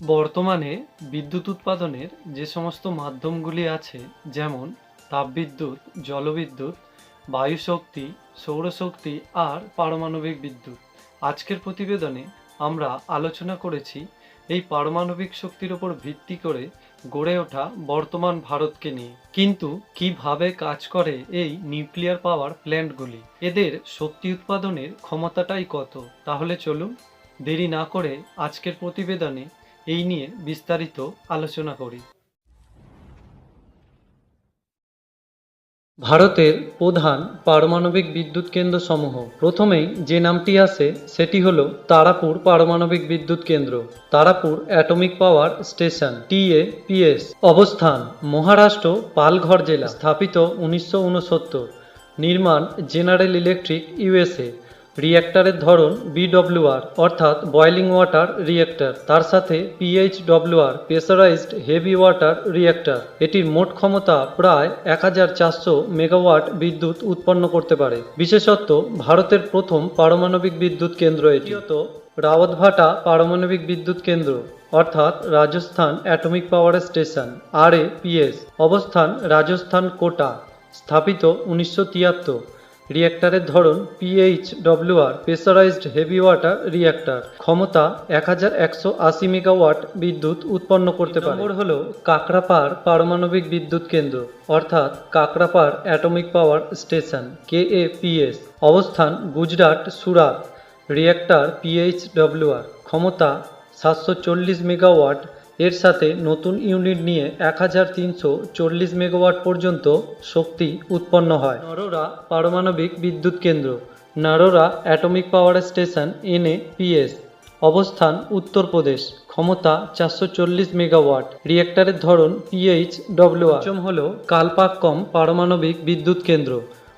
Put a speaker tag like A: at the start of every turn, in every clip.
A: বর্তমানে বিদ্যুৎ উৎপাদনের যে সমস্ত মাধ্যমগুলি আছে, যেমন তাপবিদ্যুৎ, জলবিদ্যুৎ, বায়ুশক্তি, সৌরশক্তি আর পারমাণবিক বিদ্যুৎ। আজকের প্রতিবেদনে আমরা আলোচনা করেছি এই পারমাণবিক শক্তির ওপর ভিত্তি করে গড়ে ওঠা বর্তমান ভারতকে নিয়ে। কিন্তু কীভাবে কাজ করে এই নিউক্লিয়ার পাওয়ার প্ল্যান্টগুলি? এদের শক্তি উৎপাদনের ক্ষমতাটাই কত? তাহলে চলুন দেরি না করে আজকের প্রতিবেদনে এই নিয়ে বিস্তারিত আলোচনা করি। ভারতের প্রধান পারমাণবিক বিদ্যুৎ কেন্দ্র সমূহ প্রথমেই যে নামটি আসে সেটি হলো তারাপুর পারমাণবিক বিদ্যুৎ কেন্দ্র, Tarapur atomic power station, TAPS. অবস্থান, মহারাষ্ট্র, পালঘর জেলা, স্থাপিত উনিশশো উনসত্তর। নির্মাণ, জেনারেল ইলেকট্রিক, ইউএসএ। রিঅ্যাক্টরের ধরন বিডব্লিউআর অর্থাৎ বয়েলিং ওয়াটার রিঅ্যাক্টর তার সাথে PHWR pressurised heavy water reactor এটির মোট ক্ষমতা প্রায় এক হাজার চারশো মেগাওয়াট বিদ্যুৎ উৎপন্ন করতে পারে। বিশেষত ভারতের প্রথম পারমাণবিক বিদ্যুৎ কেন্দ্র এটি। রাওয়াতভাটা পারমাণবিক বিদ্যুৎ কেন্দ্র, অর্থাৎ রাজস্থান অ্যাটমিক পাওয়ার স্টেশন আর এ অবস্থান রাজস্থান কোটা, স্থাপিত উনিশশো তিয়াত্তর। তিয়াত্তর রিঅ্যাক্টরের ধরন PHWR pressurised heavy water reactor ক্ষমতা এক হাজার একশো আশি মেগাওয়াট বিদ্যুৎ উৎপন্ন করতে পারে। নম্বর হলো কাকরাপার পারমাণবিক বিদ্যুৎ কেন্দ্র, অর্থাৎ কাকরাপার অ্যাটমিক পাওয়ার স্টেশন কেএপিএস অবস্থান গুজরাট সুরাত রিঅ্যাক্টর পিএইচডব্লিউআর ক্ষমতা সাতশো চল্লিশ মেগাওয়াট এর সাথে নতুন ইউনিট নিয়ে এক হাজার তিনশো চল্লিশ মেগাওয়াট পর্যন্ত শক্তি উৎপন্ন হয়। নরোরা পারমাণবিক বিদ্যুৎ কেন্দ্র। Narora atomic power station NAPS. অবস্থান উত্তরপ্রদেশ ক্ষমতা চারশো চল্লিশ মেগাওয়াট। রিয়েক্টারের ধরন পিএইচ ডব্লিউআর হল কালপাক্কম পারমাণবিক বিদ্যুৎ কেন্দ্র।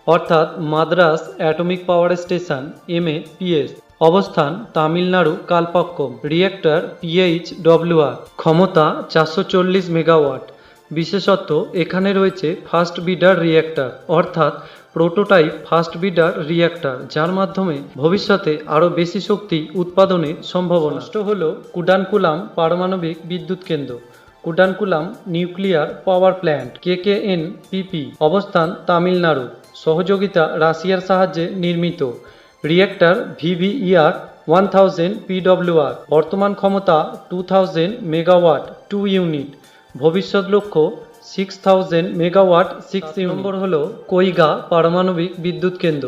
A: অর্থাৎ Madras atomic power station MAPS. অবস্থান Tamil Nadu Kalpakkam. Reactor PH WR ক্ষমতা চারশো চল্লিশ মেগাওয়াট। বিশেষত এখানে রয়েছে ফাস্ট বিডার রিঅ্যাক্টর অর্থাৎ প্রোটোটাইপ ফাস্ট বিডার রিঅ্যাক্টর যার মাধ্যমে ভবিষ্যতে আরও বেশি শক্তি উৎপাদনের সম্ভাবনা। নষ্ট হল কুডানকুলাম পারমাণবিক বিদ্যুৎ কেন্দ্র, Kudankulam nuclear power plant KKN PP অবস্থান তামিলনাড়ু। সহযোগিতা রাশিয়ার সাহায্যে নির্মিত। Reactor VVER one thousand PWR বর্তমান ক্ষমতা two thousand megawatt two unit ভবিষ্যৎ লক্ষ্য six thousand megawatt six number হল কৈগা পারমাণবিক বিদ্যুৎ কেন্দ্র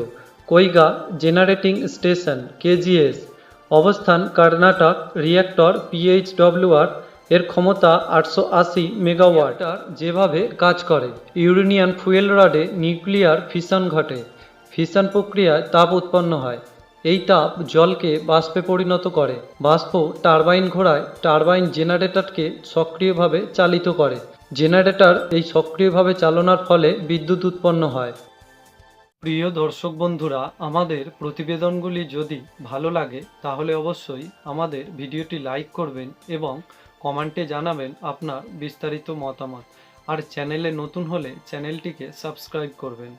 A: কৈগা জেনারেটিং স্টেশন কেজিএস। অবস্থান কর্ণাটক রিঅ্যাক্টর পিএইচডব্লিউআর এর ক্ষমতা আটশো আশি মেগাওয়াট। যেভাবে কাজ করে ইউরেনিয়ান ফুয়েল রডে নিউক্লিয়ার ফিশন ঘটে। ফিশন প্রক্রিয়ায় তাপ উৎপন্ন হয়। এই তাপ জলকে বাষ্পে পরিণত করে। বাষ্প টারবাইন ঘোড়ায় টারবাইন জেনারেটরকে সক্রিয়ভাবে চালিত করে। জেনারেটর এই সক্রিয়ভাবে চালনার ফলে বিদ্যুৎ উৎপন্ন হয়। প্রিয় দর্শক বন্ধুরা, আমাদের প্রতিবেদনগুলি যদি ভালো লাগে, তাহলে অবশ্যই আমাদের ভিডিওটি লাইক করবেন এবং কমেন্টে জানাবেন আপনার বিস্তারিত মতামত। আর চ্যানেলে নতুন হলে চ্যানেলটিকে সাবস্ক্রাইব করবেন।